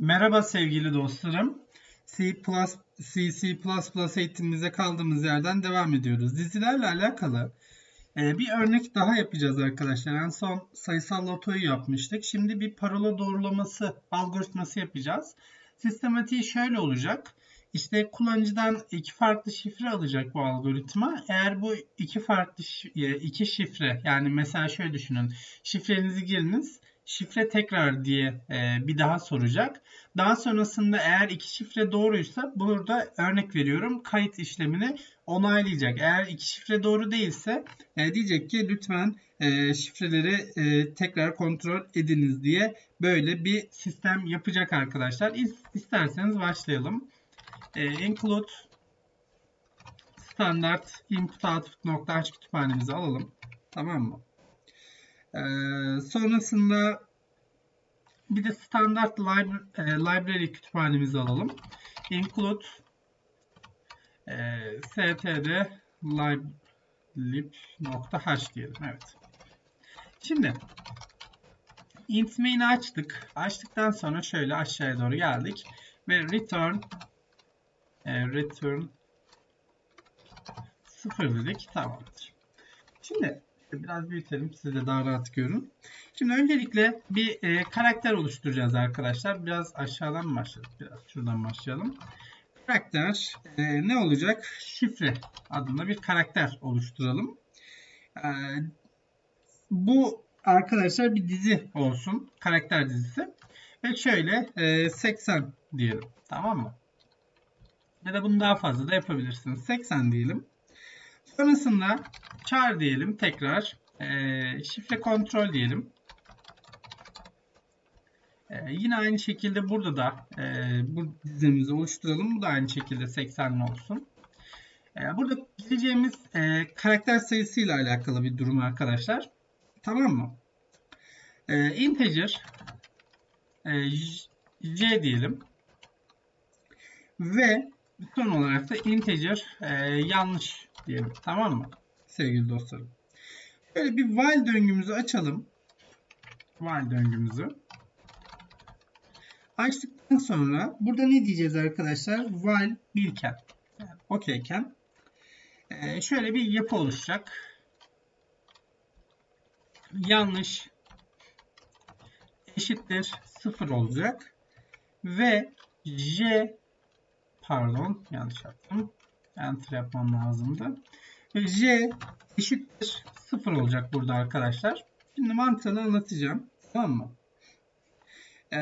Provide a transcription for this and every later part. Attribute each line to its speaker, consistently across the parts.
Speaker 1: Merhaba sevgili dostlarım. C++, C, C++ eğitimimize kaldığımız yerden devam ediyoruz. Dizilerle alakalı e, bir örnek daha yapacağız arkadaşlar. En son sayısal lotoyu yapmıştık. Şimdi bir parola doğrulaması algoritması yapacağız. Sistematiği şöyle olacak. İşte kullanıcıdan iki farklı şifre alacak bu algoritma. Eğer bu iki farklı e, iki şifre yani mesela şöyle düşünün. Şifrenizi giriniz şifre tekrar diye e, bir daha soracak. Daha sonrasında eğer iki şifre doğruysa burada örnek veriyorum kayıt işlemini onaylayacak. Eğer iki şifre doğru değilse e, diyecek ki lütfen e, şifreleri e, tekrar kontrol ediniz diye böyle bir sistem yapacak arkadaşlar. İsterseniz başlayalım. E, include standart input output nokta kütüphanemizi alalım. Tamam mı? Ee, sonrasında bir de standart libra e, library kütüphanemizi alalım. Include e, std lib.h diyelim. Evet. Şimdi int main'i açtık. Açtıktan sonra şöyle aşağıya doğru geldik ve return e, return 0 dedik. Tamamdır. Şimdi Biraz büyütelim siz de daha rahat görün. Şimdi öncelikle bir e, karakter oluşturacağız arkadaşlar. Biraz aşağıdan başlayalım? Biraz şuradan başlayalım. Karakter e, ne olacak? Şifre adında bir karakter oluşturalım. E, bu arkadaşlar bir dizi olsun. Karakter dizisi. Ve şöyle e, 80 diyelim. Tamam mı? Ya da bunu daha fazla da yapabilirsiniz. 80 diyelim. Sonrasında char diyelim tekrar. E, şifre kontrol diyelim. E, yine aynı şekilde burada da e, bu dizimizi oluşturalım. Bu da aynı şekilde 80'li olsun. E, burada gireceğimiz e, karakter sayısı ile alakalı bir durum arkadaşlar. Tamam mı? E, integer e, j diyelim. Ve son olarak da integer e, yanlış diyelim. Tamam mı? Sevgili dostlarım. Böyle bir while döngümüzü açalım. While döngümüzü. Açtıktan sonra burada ne diyeceğiz arkadaşlar? While birken. Yani okeyken. Ee, şöyle bir yapı oluşacak. Yanlış eşittir 0 olacak. Ve j pardon yanlış yaptım. Enter yapmam lazımdı. J eşittir 0 olacak burada arkadaşlar. Şimdi mantığını anlatacağım. Tamam mı? Ee,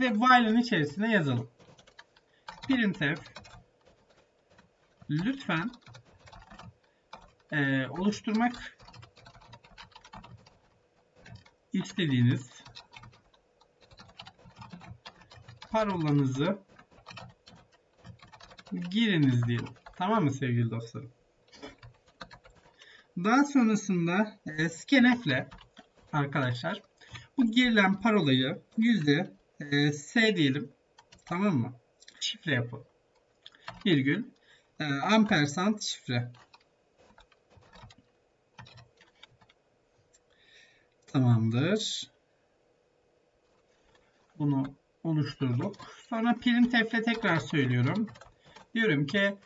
Speaker 1: ve while'ın içerisine yazalım. Printf lütfen e, oluşturmak istediğiniz parolanızı giriniz diyelim. Tamam mı sevgili dostlarım? Daha sonrasında e, scanf ile arkadaşlar bu girilen parolayı yüzde e, S diyelim. Tamam mı? Şifre yapalım. Virgül e, ampersand şifre. Tamamdır. Bunu oluşturduk. Sonra printf ile tekrar söylüyorum. Diyorum ki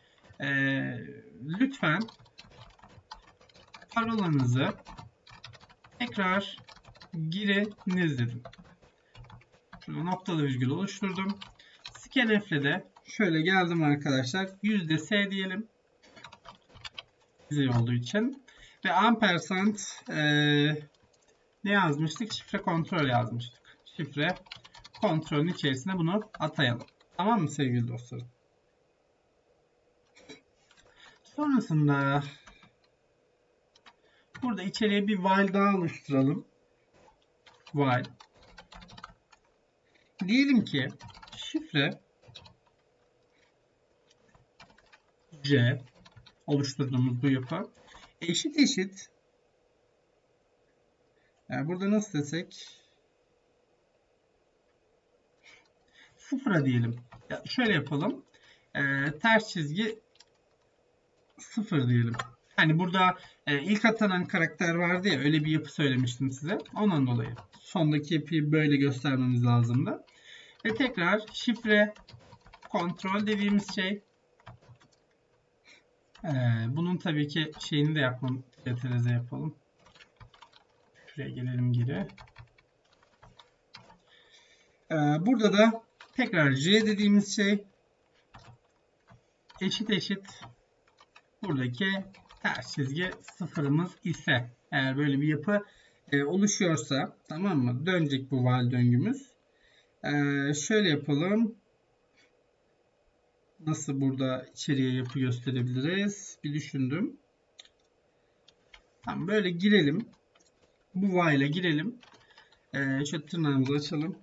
Speaker 1: e, lütfen parolanızı tekrar giriniz dedim. Şurada noktalı virgül oluşturdum. Scanf'le de şöyle geldim arkadaşlar. %S diyelim. Güzel olduğu için. Ve ampersand e, ne yazmıştık? Şifre kontrol yazmıştık. Şifre kontrolün içerisine bunu atayalım. Tamam mı sevgili dostlarım? Sonrasında burada içeriye bir while daha oluşturalım. While. Diyelim ki şifre C oluşturduğumuz bu yapı eşit eşit yani burada nasıl desek sıfıra diyelim. Ya şöyle yapalım. Ee, ters çizgi 0 diyelim. Hani burada e, ilk atanan karakter vardı ya öyle bir yapı söylemiştim size. Ondan dolayı sondaki yapıyı böyle göstermemiz lazımdı. Ve tekrar şifre kontrol dediğimiz şey. Ee, bunun tabii ki şeyini de yapmam, CTRZ yapalım. Şuraya gelelim geri. Ee, burada da tekrar J dediğimiz şey eşit eşit buradaki ters çizgi sıfırımız ise eğer böyle bir yapı e, oluşuyorsa tamam mı? Dönecek bu while döngümüz. Ee, şöyle yapalım. Nasıl burada içeriye yapı gösterebiliriz? Bir düşündüm. Tamam böyle girelim. Bu while'a girelim. Ee, şöyle tırnağımızı açalım.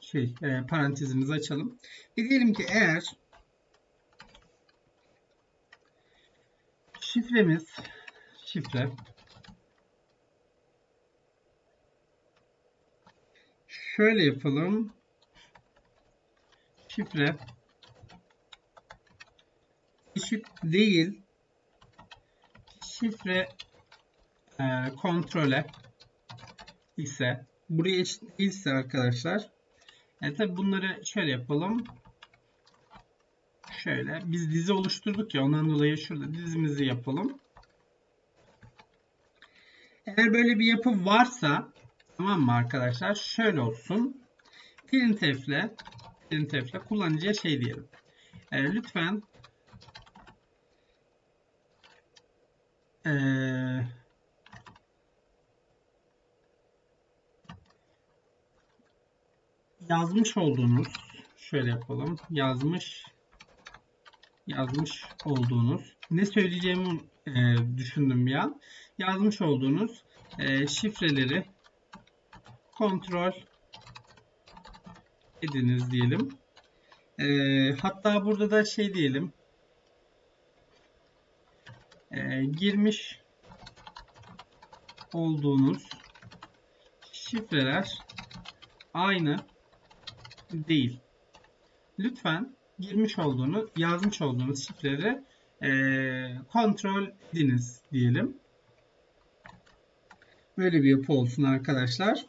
Speaker 1: Şey, e, parantezimizi açalım. Ve diyelim ki eğer şifremiz şifre. Şöyle yapalım. Şifre. Eşit değil. Şifre e, kontrole ise buraya eşit değilse arkadaşlar. Yani tabi bunları şöyle yapalım şöyle biz dizi oluşturduk ya ondan dolayı şurada dizimizi yapalım. Eğer böyle bir yapı varsa tamam mı arkadaşlar? Şöyle olsun. Printf'le printf'le kullanıcıya şey diyelim. E, lütfen. Ee, yazmış olduğunuz şöyle yapalım. Yazmış yazmış olduğunuz ne söyleyeceğimi e, düşündüm bir an. Yazmış olduğunuz e, şifreleri kontrol ediniz diyelim. E, hatta burada da şey diyelim e, girmiş olduğunuz şifreler aynı değil. Lütfen girmiş olduğunuz, yazmış olduğunuz şifreleri e, kontrol ediniz diyelim. Böyle bir yapı olsun arkadaşlar.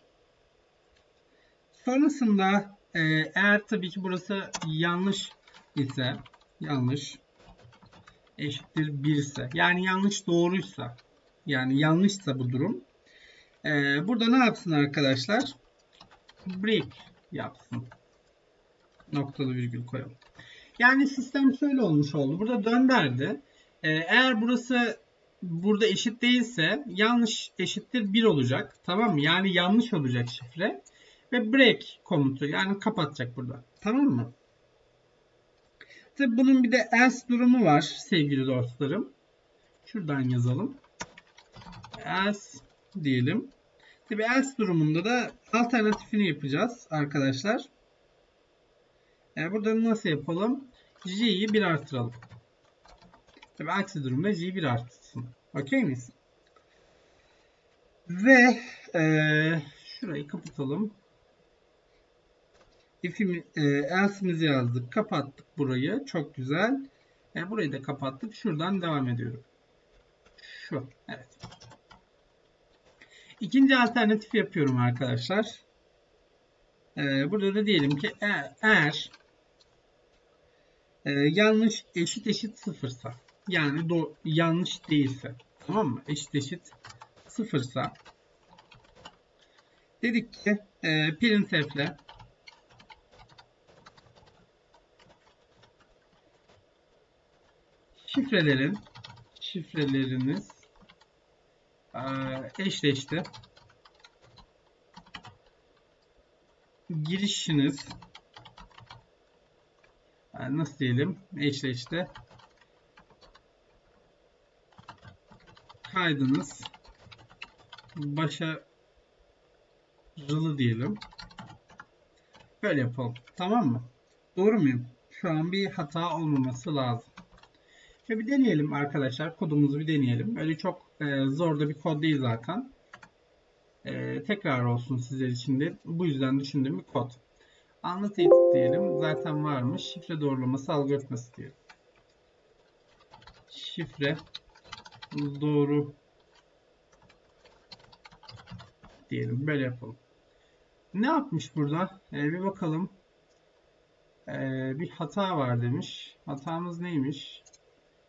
Speaker 1: Sonrasında e, eğer tabii ki burası yanlış ise yanlış eşittir 1 ise yani yanlış doğruysa yani yanlışsa bu durum e, burada ne yapsın arkadaşlar break yapsın noktalı virgül koyalım yani sistem şöyle olmuş oldu burada dönderdi e, eğer burası burada eşit değilse yanlış eşittir 1 olacak tamam mı yani yanlış olacak şifre ve break komutu yani kapatacak burada tamam mı Tabi bunun bir de else durumu var sevgili dostlarım. Şuradan yazalım. Else diyelim. Tabi else durumunda da alternatifini yapacağız arkadaşlar. Yani burada nasıl yapalım? J'yi 1 artıralım. Tabi aksi durumda J'yi 1 artsın. Okey miyiz? Ve ee, şurayı kapatalım if'imi, e, else'imizi yazdık. Kapattık burayı. Çok güzel. E, burayı da kapattık. Şuradan devam ediyorum. Şu. Evet. İkinci alternatif yapıyorum arkadaşlar. E, burada da diyelim ki e, eğer e, yanlış eşit eşit sıfırsa yani do, yanlış değilse tamam mı? Eşit eşit sıfırsa dedik ki e, printf'le şifrelerin şifreleriniz eşleşti. Girişiniz nasıl diyelim eşleşti. Kaydınız başarılı diyelim. Böyle yapalım. Tamam mı? Doğru muyum? Şu an bir hata olmaması lazım. Ve bir deneyelim arkadaşlar. Kodumuzu bir deneyelim. Öyle çok e, zor da bir kod değil zaten. E, tekrar olsun sizler için de. Bu yüzden düşündüğüm bir kod. Anlat edit diyelim. Zaten varmış. Şifre doğrulaması algoritması diyelim. Şifre doğru diyelim. Böyle yapalım. Ne yapmış burada? E, bir bakalım. Ee, bir hata var demiş. Hatamız neymiş?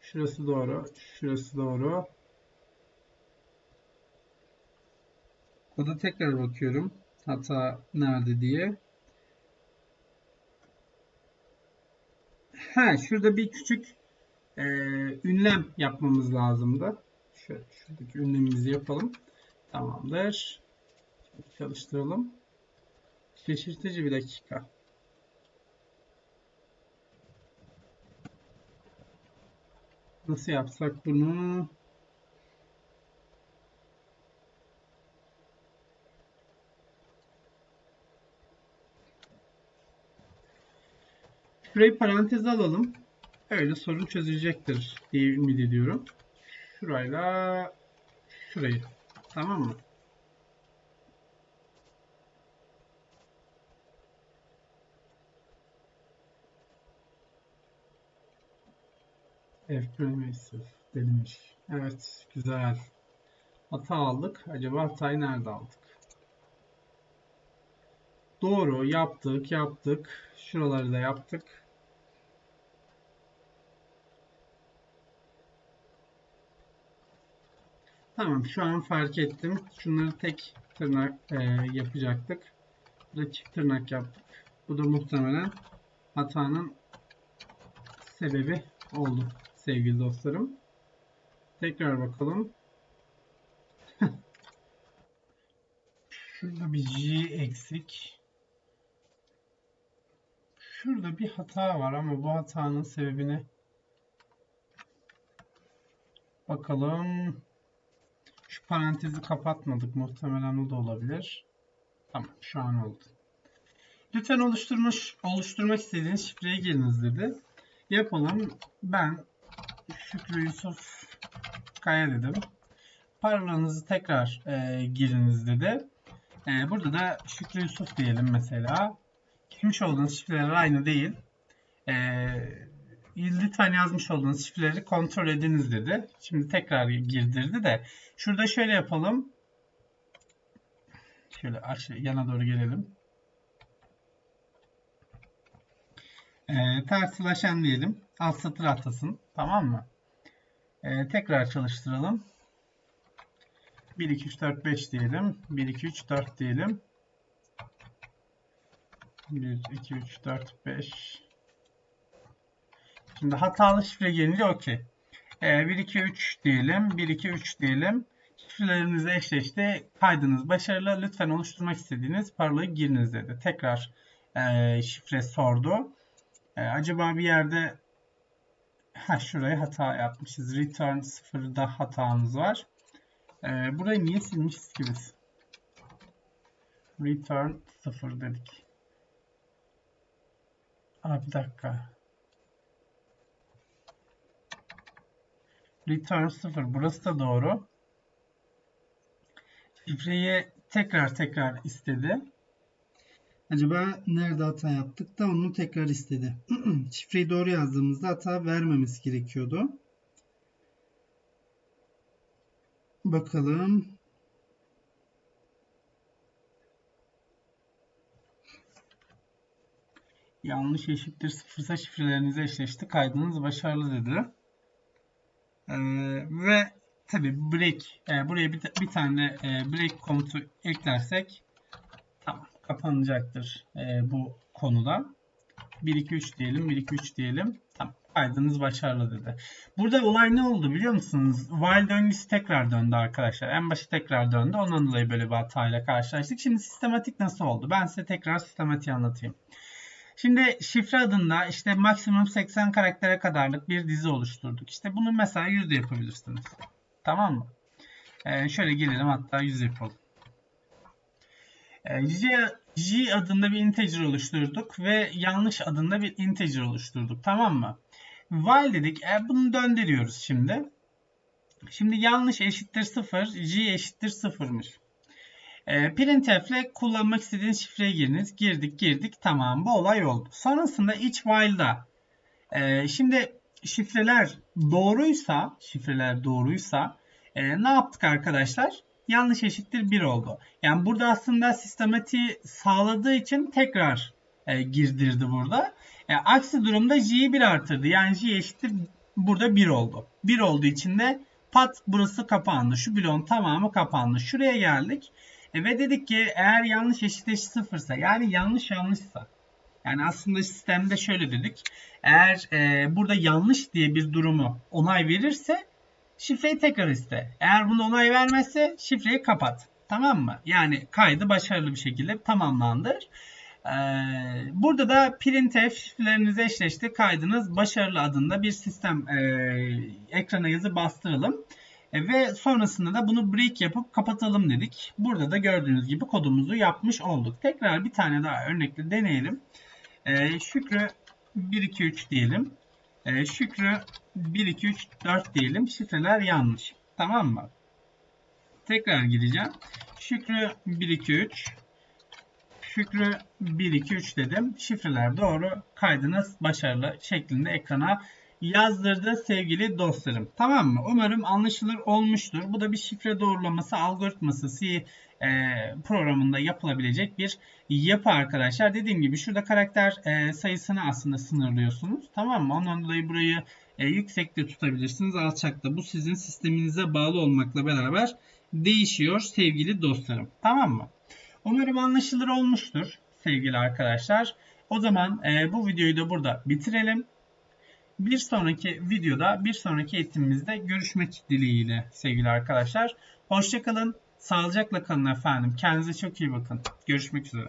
Speaker 1: Şurası doğru. Şurası doğru. Koda tekrar bakıyorum. Hata nerede diye. Ha, şurada bir küçük e, ünlem yapmamız lazımdı. Şöyle, şuradaki ünlemimizi yapalım. Tamamdır. Şimdi çalıştıralım. Şaşırtıcı bir dakika. Nasıl yapsak bunu? Şurayı paranteze alalım. Öyle sorun çözülecektir diye ümit ediyorum. Şurayla şurayı. Tamam mı? F premisif denilmiş. Evet, güzel. Hata aldık. Acaba hatayı nerede aldık? Doğru, yaptık, yaptık. Şuraları da yaptık. Tamam, şu an fark ettim. Şunları tek tırnak e, yapacaktık. Burada çift tırnak yaptık. Bu da muhtemelen hatanın sebebi oldu sevgili dostlarım. Tekrar bakalım. Şurada bir G eksik. Şurada bir hata var ama bu hatanın sebebini bakalım. Şu parantezi kapatmadık. Muhtemelen o da olabilir. Tamam şu an oldu. Lütfen oluşturmuş, oluşturmak istediğiniz şifreye giriniz dedi. Yapalım. Ben Şükrü Yusuf Kaya dedim. Parolanızı tekrar e, giriniz dedi. E, burada da Şükrü Yusuf diyelim mesela. Girmiş olduğunuz şifreler aynı değil. E, lütfen yazmış olduğunuz şifreleri kontrol ediniz dedi. Şimdi tekrar girdirdi de. Şurada şöyle yapalım. Şöyle aşağı yana doğru gelelim. E, terslaşen diyelim. Alt satır atlasın. Tamam mı? E, tekrar çalıştıralım. 1, 2, 3, 4, 5 diyelim. 1, 2, 3, 4 diyelim. 1, 2, 3, 4, 5. Şimdi hatalı şifre gelince okey. E, 1, 2, 3 diyelim. 1, 2, 3 diyelim. Şifreleriniz eşleşti. Kaydınız başarılı. Lütfen oluşturmak istediğiniz parolayı giriniz dedi. Tekrar e, şifre sordu. E, acaba bir yerde ha şuraya hata yapmışız. Return 0'da hatamız var. E, burayı niye silmişiz ki biz? Return 0 dedik. Aa, bir dakika. Return 0. Burası da doğru. Şifreyi tekrar tekrar istedi. Acaba nerede hata yaptık da onu tekrar istedi. Şifreyi doğru yazdığımızda hata vermemesi gerekiyordu. Bakalım. Yanlış eşittir sıfırsa şifrelerinizi eşleşti. Kaydınız başarılı dedi. Ee, ve tabi break e, buraya bir, bir tane e, break komutu eklersek tamam kapanacaktır e, bu konuda. 1 2 3 diyelim 1 2 3 diyelim. Tamam kaydınız başarılı dedi. Burada olay ne oldu biliyor musunuz? While döngüsü tekrar döndü arkadaşlar. En başı tekrar döndü. Ondan dolayı böyle bir hatayla karşılaştık. Şimdi sistematik nasıl oldu? Ben size tekrar sistematiği anlatayım. Şimdi şifre adında işte maksimum 80 karaktere kadarlık bir dizi oluşturduk. İşte bunu mesela 100 yapabilirsiniz. Tamam mı? Ee, şöyle gelelim hatta 100 yapalım. Ee, G, adında bir integer oluşturduk ve yanlış adında bir integer oluşturduk. Tamam mı? While dedik. E, bunu döndürüyoruz şimdi. Şimdi yanlış eşittir 0, G eşittir 0'mış. E, printf ile kullanmak istediğiniz şifreye giriniz. Girdik girdik tamam bu olay oldu. Sonrasında each while'da e, şimdi şifreler doğruysa şifreler doğruysa e, ne yaptık arkadaşlar? Yanlış eşittir 1 oldu. Yani burada aslında sistematiği sağladığı için tekrar e, girdirdi burada. E, aksi durumda j'yi 1 artırdı. Yani j eşittir burada 1 oldu. 1 olduğu için de pat burası kapandı. Şu bloğun tamamı kapandı. Şuraya geldik. E, ve dedik ki eğer yanlış eşit eşit sıfırsa yani yanlış yanlışsa yani aslında sistemde şöyle dedik. Eğer e, burada yanlış diye bir durumu onay verirse şifreyi tekrar iste. Eğer bunu onay vermezse şifreyi kapat. Tamam mı? Yani kaydı başarılı bir şekilde tamamlandır. Ee, burada da printf şifrelerinizi eşleşti. Kaydınız başarılı adında bir sistem e, ekrana yazı bastıralım. E, ve sonrasında da bunu break yapıp kapatalım dedik. Burada da gördüğünüz gibi kodumuzu yapmış olduk. Tekrar bir tane daha örnekle deneyelim. E, Şükrü 1 2 3 diyelim. E, Şükrü 1 2 3 4 diyelim. Şifreler yanlış. Tamam mı? Tekrar gireceğim. Şükrü 1 2 3 Şükrü 1 2 3 dedim. Şifreler doğru. Kaydınız başarılı şeklinde ekrana yazdırdı sevgili dostlarım. Tamam mı? Umarım anlaşılır olmuştur. Bu da bir şifre doğrulaması algoritması C e, programında yapılabilecek bir yapı arkadaşlar. Dediğim gibi şurada karakter e, sayısını aslında sınırlıyorsunuz. Tamam mı? Ondan dolayı burayı e, yüksekte tutabilirsiniz, alçakta. Bu sizin sisteminize bağlı olmakla beraber değişiyor sevgili dostlarım. Tamam mı? Umarım anlaşılır olmuştur sevgili arkadaşlar. O zaman e, bu videoyu da burada bitirelim. Bir sonraki videoda, bir sonraki eğitimimizde görüşmek dileğiyle sevgili arkadaşlar. Hoşçakalın, sağlıcakla kalın efendim. Kendinize çok iyi bakın. Görüşmek üzere.